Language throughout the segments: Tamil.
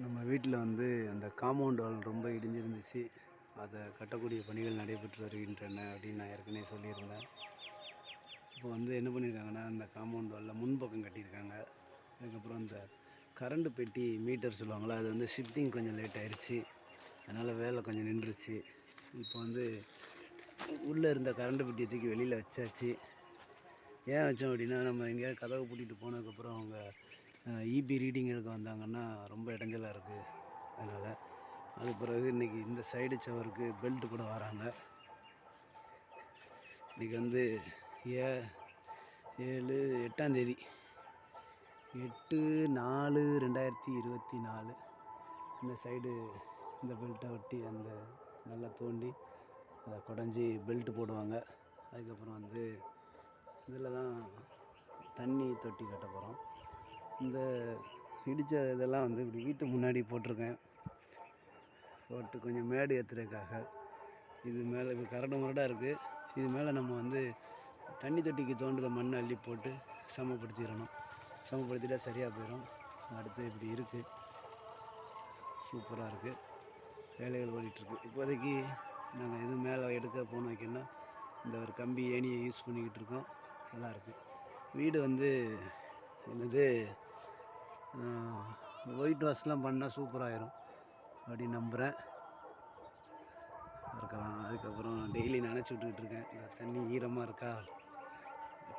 நம்ம வீட்டில் வந்து அந்த காம்பவுண்ட் வால் ரொம்ப இடிஞ்சிருந்துச்சு. அதை கட்டக்கூடிய பணிகள் நடைபெற்று வருகின்றன அப்படின்னு நான் ஏற்கனவே சொல்லியிருந்தேன். இப்போ வந்து என்ன பண்ணியிருக்காங்கன்னா அந்த காம்பவுண்ட் வாலில் முன்பக்கம் கட்டியிருக்காங்க. அதுக்கப்புறம் அந்த கரண்ட்டு பெட்டி மீட்டர் சொல்லுவாங்களா அது வந்து ஷிஃப்டிங் கொஞ்சம் லேட் ஆயிடுச்சு அதனால் வேலை கொஞ்சம் நின்றுச்சு. இப்போ வந்து உள்ளே இருந்த கரண்ட் பெட்டியை தூக்கி வெளியில் வச்சாச்சு. ஏன் வச்சோம் அப்படின்னா நம்ம எங்கேயாவது கதவை பூட்டிகிட்டு போனதுக்கப்புறம் அவங்க இபி ரீடிங் எடுக்க வந்தாங்கன்னா ரொம்ப இடைஞ்சலாக இருக்குது அதனால் அது பிறகு இன்றைக்கி இந்த சைடு சவருக்கு பெல்ட் கூட வராங்க. இன்றைக்கி வந்து ஏ ஏழு எட்டாந்தேதி எட்டு நாலு ரெண்டாயிரத்தி இருபத்தி நாலு. இந்த சைடு இந்த பெல்ட்டை ஒட்டி அந்த நல்லா தோண்டி அதை குடஞ்சி பெல்ட்டு போடுவாங்க. அதுக்கப்புறம் வந்து இதில் தான் தண்ணி தொட்டி கட்ட போகிறோம் இந்த இடித்த இதெல்லாம் வந்து இப்படி வீட்டு முன்னாடி போட்டிருக்கேன். போட்டு கொஞ்சம் மேடு ஏற்றுறதுக்காக இது மேலே இப்போ கரடு முரடாக இருக்குது இது மேலே நம்ம வந்து தண்ணி தொட்டிக்கு தோண்டுத மண் அள்ளி போட்டு சமப்படுத்திடணும். சமப்படுத்திட்டா சரியாக போயிடும் அடுத்து இப்படி இருக்குது சூப்பராக இருக்குது வேலைகள் ஓடிட்டுருக்கு. இப்போதைக்கு நாங்கள் இது மேலே எடுக்க போனோம் வைக்கணும்னா இந்த ஒரு கம்பி ஏணியை யூஸ் பண்ணிக்கிட்டு இருக்கோம். நல்லாயிருக்கு வீடு வந்து என்னது ஒயிட் வாஷ்லாம் பண்ணால் சூப்பராகிடும் அப்படின்னு நம்புகிறேன் இருக்கலாம். அதுக்கப்புறம் டெய்லி நினச்சி விட்டுக்கிட்டு இருக்கேன் இந்த தண்ணி ஈரமாக இருக்கா?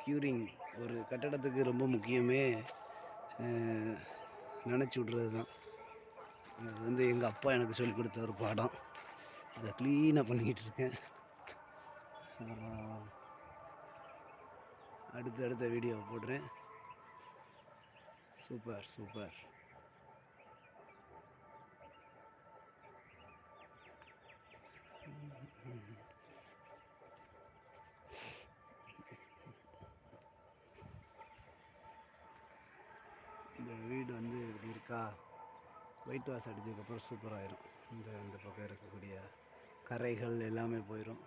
க்யூரிங் ஒரு கட்டடத்துக்கு ரொம்ப முக்கியமே. நினச்சி விட்றது தான் அது வந்து எங்கள் அப்பா எனக்கு சொல்லிக் கொடுத்த ஒரு பாடம். அதை க்ளீனாக பண்ணிக்கிட்டு இருக்கேன் அப்புறம் அடுத்த அடுத்த வீடியோ போடுறேன். Super super. இந்த வீடு வந்து இப்படி இருக்கா? ஒயிட் வாஷ் அடித்ததுக்கப்புறம் சூப்பராகிடும் இந்த இந்த பக்கம் இருக்கக்கூடிய கரைகள் எல்லாமே போயிடும்